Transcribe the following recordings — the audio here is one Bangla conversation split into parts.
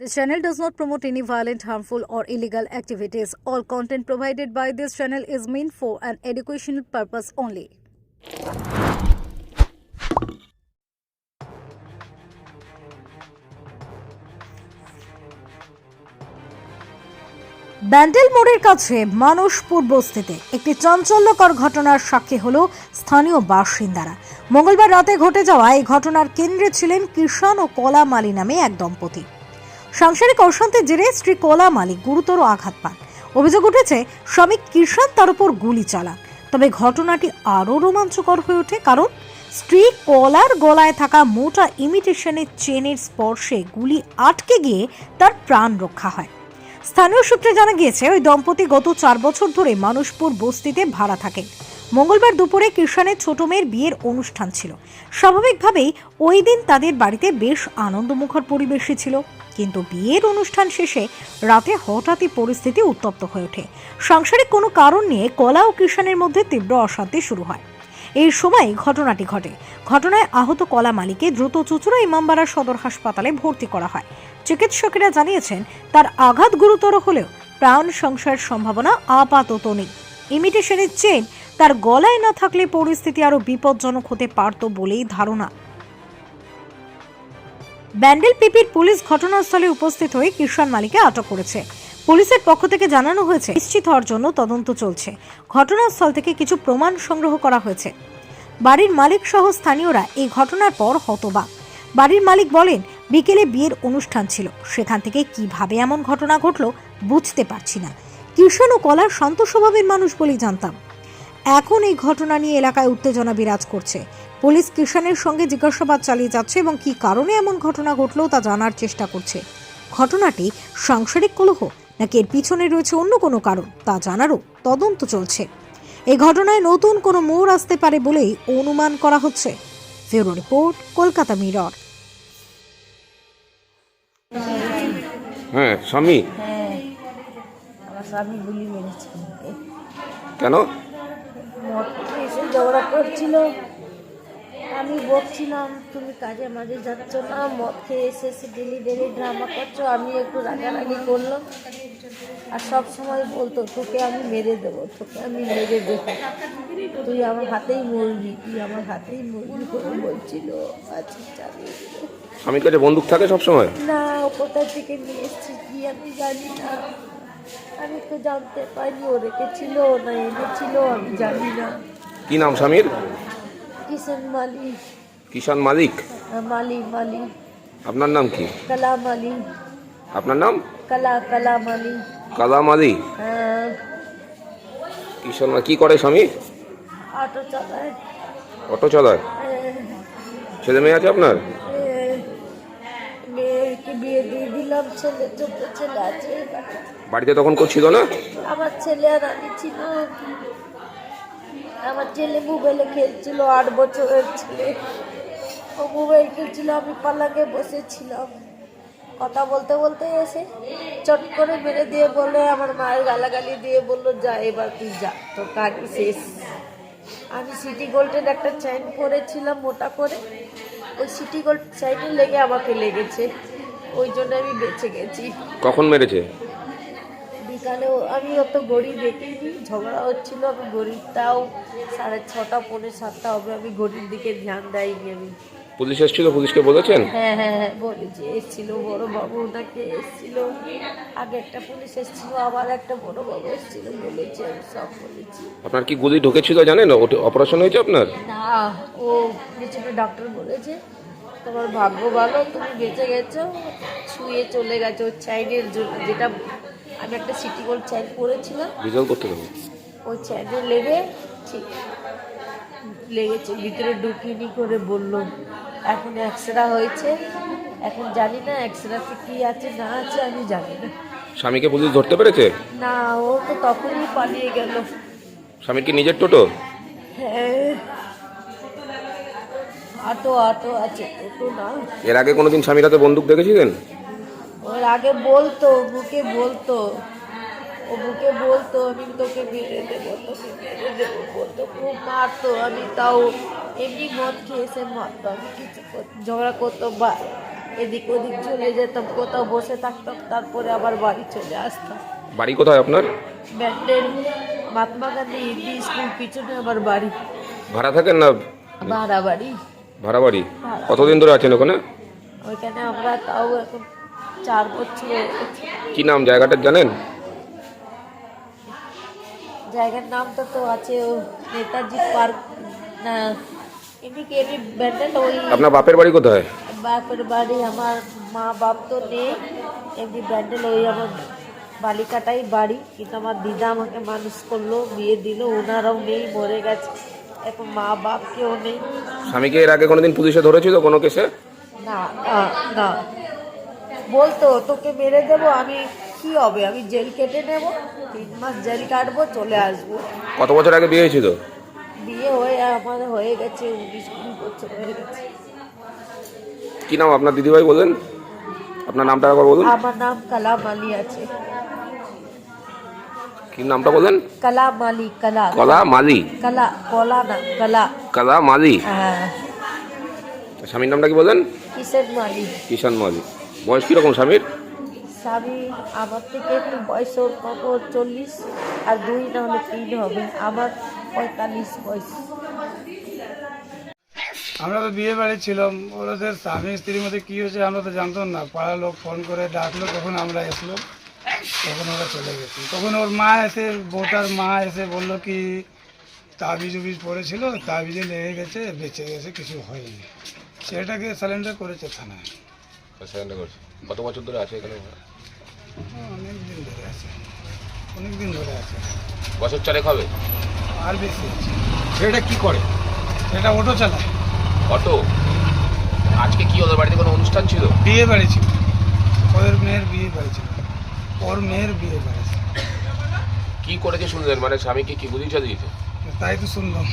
This channel does not promote any violent, harmful, or illegal activities. All content provided by this channel is meant for an educational purpose only. Bandel মোড়ের কাছে মানুষপুর বস্তিতে একটি চাঞ্চল্যকর ঘটনার সাক্ষী হল স্থানীয় বাসিন্দারা মঙ্গলবার রাতে ঘটে যাওয়া এই ঘটনার কেন্দ্রে ছিলেন কিষান ও কলা মালি নামে এক দম্পতি সাংসারিক অশান্তির জেরে স্ত্রী কলা মালিক গুরুতর আঘাত পান। অভিযোগ উঠেছে, স্বামী কিষান তার উপর গুলি চালান। তবে ঘটনাটি আরও রোমাঞ্চকর হয়ে ওঠে কারণ, স্ত্রী কলার গলায় থাকা মোটা ইমিটেশনের চেনের স্পর্শে গুলি আটকে গিয়ে তার প্রাণ রক্ষা হয়। স্থানীয় সূত্রে জানা গিয়েছে, ওই দম্পতি গত চার বছর ধরে মানুষপুর বস্তিতে ভাড়া থাকেন। মঙ্গলবার দুপুরে কিষানের ছোট মেয়ের বিয়ের অনুষ্ঠান ছিল। স্বাভাবিকভাবেই ওই দিন তাদের বাড়িতে বেশ আনন্দমুখর পরিবেশই ছিল। কিন্তু বিয়ের অনুষ্ঠান শেষে রাতে হঠাৎই পরিস্থিতি উত্তপ্ত হয়ে ওঠে। সাংসারিক কোনো কারণ নিয়ে কলা ও কিষানের মধ্যে তীব্র অশান্তি শুরু হয়। এই সময় ঘটনাটি ঘটে। ঘটনায় আহত কলা মালিকে দ্রুত চুচুড়া ইমামবাড়া সদর হাসপাতালে ভর্তি করা হয়। চিকিৎসকেরা জানিয়েছেন, তার আঘাত গুরুতর হলেও প্রাণ সংশয়ের সম্ভাবনা আপাতত নেই। ইমিটেশনের চেন তার গলায় না থাকলে পরিস্থিতি আরও বিপজ্জনক হতে পারত বলেই ধারণা। ব্যান্ডেল পিপির পুলিশ ঘটনাস্থলে উপস্থিত হয়ে কিষান মালিকে আটক করেছে। পুলিশের পক্ষ থেকে জানানো হয়েছে, নিশ্চিত হওয়ার জন্য তদন্ত চলছে। ঘটনাস্থল থেকে কিছু প্রমাণ সংগ্রহ করা হয়েছে। বাড়ির মালিক সহ স্থানীয়রা এই ঘটনার পর হতবাক। বাড়ির মালিক বলেন, বিকেলে বিয়ের অনুষ্ঠান ছিল। সেখান থেকে কীভাবে এমন ঘটনা ঘটলো বুঝতে পারছি না। কিষান ও কলার শান্ত স্বভাবের মানুষ বলেই জানতাম। এখন এই ঘটনা নিয়ে এলাকায় উত্তেজনা বিরাজ করছে। পুলিশ কিষানের সঙ্গে জিজ্ঞাসাবাদ চালিয়ে যাচ্ছে এবং কি কারণে এমন ঘটনা ঘটলো তা জানার চেষ্টা করছে। ঘটনাটি সাংসারিক কলহ নাকি এর পিছনে রয়েছে অন্য কোনো কারণ তা জানারও তদন্ত চলছে। এই ঘটনায় নতুন কোনো মোড় আসতে পারে বলেই অনুমান করা হচ্ছে। ফেরো রিপোর্ট কলকাতা মিরর। হ্যাঁ স্বামী? হ্যাঁ আমার স্বামী গুলি মেরেছে। কেন? মদ এসে ঝগড়া করছিল। আমি বকছিলাম তুমি কাজে মাঝে যাচ্ছ না মদ খেয়ে এসে এসে ডেলি ডেলি ড্রামা করছ আমি একটু রাগারাগি করলাম। আর সব সময় বলতো তোকে আমি মেরে দেবো তোকে আমি মেরে দেবো। তুই আমার হাতেই মরবি তুই আমার হাতেই মরবি করে বলছিল আচ্ছা চালিয়ে দিল। স্বামীর কাছে বন্দুক থাকে সব সময় না ও কোথা থেকে নিয়ে এসছি কি আমি জানি না। আমি তো জানতে পারিনি ও রেখেছিল না এনেছিল আমি জানি না। কি নাম স্বামীর? কিষেন মালি কিষান মালিক? মালি মালি আপনার নাম কি? কালা মালি আপনার নাম? কালা কালা মালি কালা মালি হ্যাঁ। কিষান কি করে স্বামী? অটো চালায়। অটো চালায়? হ্যাঁ, ছেলে মেয়ে আছে আপনার? দিলাম ছেলে ছোট ছেলে আছে বাড়িতে তখন করছিল না? আমার ছেলে আর আমি ছিল। আমার ছেলে মোবাইলে খেলছিল আট বছরের ছেলে। ও মোবাইল খেলছিল আমি পালাকে বসেছিলাম। কথা বলতে বলতে এসে চট করে মেরে দিয়ে বলে আমার মায়ের গালাগালি দিয়ে বলল যা এবার তুই যা তোর কাজই শেষ। আমি সিটি গোল্ডের একটা চেইন পরেছিলাম মোটা করে। ওই সিটি গোল্ড চেইনে লেগে আমাকে লেগেছে। ওই জন্য আমি বেঁচে গেছি। কখন মেরেছে? বিকালেও আমি অত ঘড়ি দেখিনি ঝগড়া হচ্ছিল আমি ঘড়িটাও সাড়ে ছটা পৌনে সাতটা হবে আমি ঘড়ির দিকে ধ্যান দেয়নি আমি। পুলিশ এসেছিল? পুলিশকে বলেছেন? হ্যাঁ হ্যাঁ হ্যাঁ বলেছি এসেছিল বড় বাবু ওনাকে এসেছিল। আগে একটা পুলিশ এসেছিল আবার একটা বড় বাবু এসেছিল বলেছি আমি সব বলেছি। আপনার কি গুলি ঢুকেছিল জানেন? ওটি- অপারেশন হয়েছে আপনার? না ও পিছনে ডাক্তার বলেছে তোমার ভাগ্য ভালো তুমি বেঁচে গেছো শুয়ে চলে গেছো চাইনের যেটা আমি একটা সিটি গোল্ড চাইন পরেছিলাম রিজাল্ট করতে দেবো ওই চ্যানে লেগে ঠিক লেগেছে ভিতরে ঢুকিনি করে বলল এখন এক্সরা হয়েছে। এখন জানি না এক্সরাতে কি আছে না আছে আমি জানি না। স্বামীকে পুলিশ ধরতে পেরেছে? না ও তো তখনই পালিয়ে গেল। স্বামীর কি নিজের টোটো? হ্যাঁ। অটো অটো আছে টোটো না এর আগে কোনোদিন স্বামীর হাতে বন্দুক দেখেছিলেন? ওর আগে বলতো বুকে বলতো। ও বুকে বলতো আমি তোকে মেরে দেবো তোকে মেরে দেবো বলতো খুব মারতো আমি তাও এমনি মদ খেয়ে এসে মারতো আমি কিছু ঝগড়া করতো বা এদিক ওদিক চলে যেতাম কোথাও বসে থাকতাম তারপরে আবার বাড়ি চলে আসতাম। বাড়ি কোথায় আপনার? ব্যান্ডেল মহাত্মা গান্ধী হিন্দি স্কুল পিছনে আবার বাড়ি। ভাড়া থাকেন না? ভাড়া বাড়ি। ভাড়া বাড়ি কতদিন ধরে আছেন ওখানে? ওইখানে আমরা তাও এখন চার বছর কি নাম জায়গাটার জানেন? জায়গার নামটা তো আছে ও নেতাজি পার্ক না এমনি কি এমনি ব্যান্ডেল ওই আপনার বাপের বাড়ি কোথায়? বাপের বাড়ি আমার মা বাপ তো নেই এমনি ব্যান্ডেল ওই আমার বালিকাটাই বাড়ি কিন্তু আমার দিদা আমাকে মানুষ করল বিয়ে দিল ওনারাও নেই মরে গেছে। এখন মা বাপ কেউ নেই। স্বামীকে এর আগে কোনোদিন পুলিশে ধরেছিল কোনো কেসে? না না না। বলতো তোকে মেরে দেবো আমি কি হবে? আমি জেল কেটে নেব তিন মাস জেল কাটবো চলে আসব। কত বছর আগে বিয়ে হয়েছিল? বিয়ে হয়ে আমার হয়ে গেছে উনিশ কুড়ি বছর হয়ে গেছে। কি নাম আপনার দিদিভাই বললেন? আপনার নামটা একবার বলুন। আমার নাম কালাম আলী আছে। কি নামটা আলী কালা কলা। মালি। কালা কলা না কালা। কলা মালি। হ্যাঁ। স্বামীর নামটা কি বললেন? কিসের মালি। কিষান মালি। বয়স কীরকম স্বামীর? স্বামী আমার থেকে একটু বয়স ওর চল্লিশ। আর দুই না হলে তিন হবে। আমার পঁয়তাল্লিশ বয়স। আমরা তো বিয়ে বাড়ি ছিলাম। ওদের স্বামী স্ত্রীর মধ্যে কি হয়েছে আমরা তো জানতাম না। পাড়ার লোক ফোন করে ডাকলো তখন আমরা এসলো তখন ওরা চলে গেছে। তখন ওর মা এসে বউটার মা এসে বলল কি তাবিজ উবিজ পড়েছিল তাবিজে লেগে গেছে বেঁচে গেছে কিছু হয়নি। সেটাকে স্যালেন্ডার করেছে থানায়। কত বছর ধরে আছে এখানে? অনেক দিন ধরে আছে। অনেক দিন ধরে আছে। বছর চারেক হবে? আর বেশি আছে। সেটা কি করে? এটা অটো চালায়। অটো? আজকে কি ওদের বাড়িতে কোনো অনুষ্ঠান ছিল? বিয়ে বাড়ি ছিল। ওদের মেয়ের বিয়ে বাড়ি ছিল। ওর মেয়ের বিয়ে ছিল কি করেছে শুনলেন? মানে স্বামীকে কি বুঝিয়ে দিয়েছে? তাই তো শুনলাম।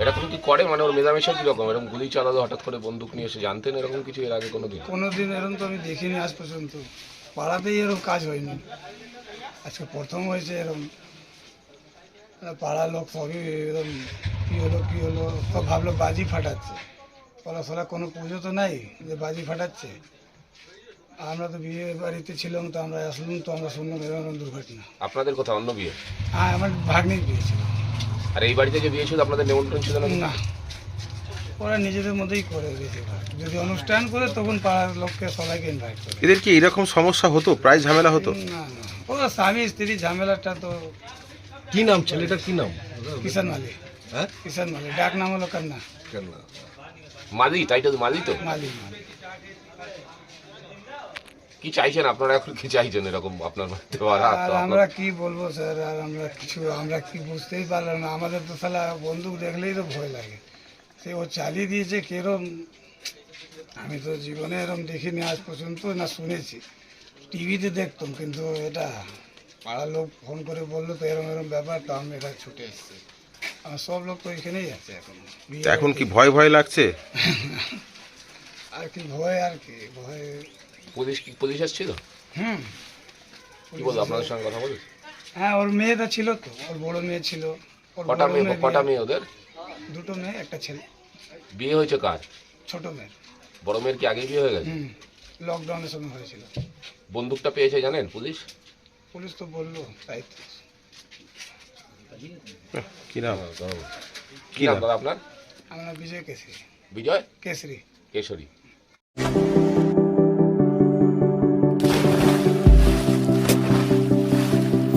এটা কোনো কি করে? মানে ওর মেজামেশা কীরকম? এরকম গুলি চালালো হঠাৎ করে বন্দুক নিয়ে এসে জানতেন এরকম কিছু এর আগে কোনো দিন কোনোদিন এরকম তো আমি দেখিনি আজ পর্যন্ত। পাড়াতেই এরকম কাজ হয়নি। আজকে প্রথম হয়েছে এরকম। পাড়ার লোক সবই এরকম কী হলো কী হলো সব ভাবলো বাজি ফাটাচ্ছে। পড়াশোনা কোনো পুজো তো নাই যে বাজি ফাটাচ্ছে। আমরা তো বিয়ে বাড়িতে ছিলাম তো আমরা আসলাম তো আমরা শুনলাম এরকম দুর্ঘটনা। আপনাদের কোথাও অন্য বিয়ে? হ্যাঁ আমার ভাগ্নির বিয়ে ছিল। আর এই বাড়িতে যে বিয়ে ছিল আপনাদের নিমন্ত্রণ ছিল না না। ওরা নিজেদের মধ্যেই করে বেশিরভাগ যদি অনুষ্ঠান করে তখন পাড়ার লোককে সবাইকে ইনভাইট করে। এদের কি এরকম সমস্যা হতো? প্রায় ঝামেলা হতো? না না। ও স্বামী স্ত্রী ঝামেলাটা তো কি নাম ছেলেটার কি নাম? কিষান মালি হ্যাঁ? কিষান মালি ডাক নাম হলো কান্না মালি টাইটেল মালি তো? মালি মালি কি চাইছেন? আপনারা এখন কি চাইছেন এরকম আপনার বাড়িতে আর আমরা কি বলব স্যার? আর আমরা কিছু আমরা কি বুঝতেই পারলাম না। আমাদের তো সালা বন্দুক দেখলেই তো ভয় লাগে। সে ও চালিয়ে দিয়েছে কেরম? আমি তো জীবনে এরম দেখিনি আজ পর্যন্ত না শুনেছি। টিভিতে দেখতাম কিন্তু এটা পাড়ার লোক ফোন করে বলল তো এরম এরম ব্যাপার তো আমি এটা ছুটে এসেছি। আমার সব লোক তো এখানেই আছে এখন। এখন কি ভয় ভয় লাগছে? আর কি ভয় আর কি ভয় পুলিশ কি পুলিশ এসেছিল হুম। কি বলব আপনাদের সঙ্গে কথা বলি হ্যাঁ ওর মেয়েটা ছিল তো ওর বড় মেয়ে ছিল ওর কটা বড় মেয়ে মেয়ে কটা মেয়ে ওদের? দুটো মেয়ে একটা ছেলে। বিয়ে হয়েছে কার? ছোট মেয়ের। বড় মেয়ের কি আগে বিয়ে হয়ে গেছে? হুম লকডাউনের সময় হয়েছিল। বন্দুকটা পেয়েছে জানেন পুলিশ? পুলিশ তো বলল তাই তো। কি নাম? কি নাম দাদা আপনার? আমরা বিজয় কেশরি। বিজয়? কেশরি। কেশরী।